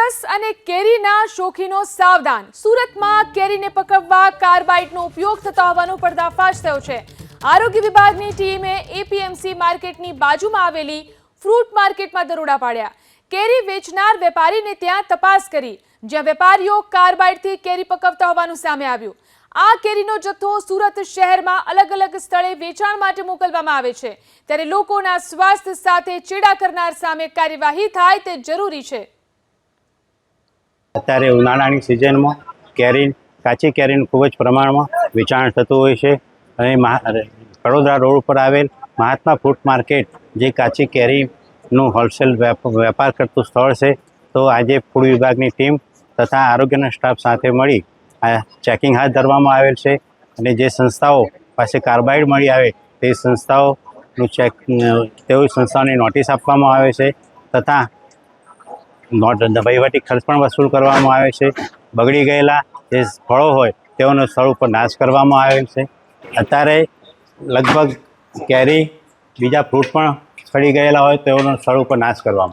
રસ અને કેરીના શોખીનો સાવધાન. સુરતમાં કેરીને પકવવા કાર્બાઇડનો ઉપયોગ થતો હોવાનો પર્દાફાશ થયો છે. આરોગ્ય વિભાગની ટીમે એપીએમસી માર્કેટની બાજુમાં આવેલી ફ્રૂટ માર્કેટમાં દરોડા પાડ્યા. કેરી વેચનાર વેપારીને ત્યાં તપાસ કરી, જ્યાં વેપારીઓ કાર્બાઇડથી કેરી પકવતા હોવાનું સામે આવ્યું. આ કેરીનો જથ્થો સુરત શહેરમાં અલગ અલગ સ્થળે વેચાણ માટે મોકલવામાં આવે છે. ત્યારે લોકોના સ્વાસ્થ્ય સાથે ચેડા કરનાર સામે કાર્યવાહી થાય તે જરૂરી છે. અત્યારે ઉનાળાની સિઝનમાં કેરી કાચી કેરીનું ખૂબ જ પ્રમાણમાં વેચાણ થતું હોય છે. અને વડોદરા રોડ ઉપર આવેલ મહાત્મા ફ્રૂટ માર્કેટ, જે કાચી કેરીનું હોલસેલ વેપ- વેપાર કરતું સ્થળ છે, તો આજે ફૂડ વિભાગની ટીમ તથા આરોગ્યના સ્ટાફ સાથે મળી આ ચેકિંગ હાથ ધરવામાં આવેલ છે. અને જે સંસ્થાઓ પાસે કાર્બાઇડ મળી આવે, તે સંસ્થાઓનું ચેક તેવી સંસ્થાઓની નોટિસ આપવામાં આવે છે. તથા વહીવટી ખર્ચ પણ વસૂલ કરવામાં આવે છે. બગડી ગયેલા જે ફળો હોય, તેઓનો સ્થળ ઉપર નાશ કરવામાં આવે છે. અત્યારે લગભગ કેરી, બીજા ફ્રૂટ પણ સડી ગયેલા હોય, તેઓનો સ્થળ ઉપર નાશ કરવામાં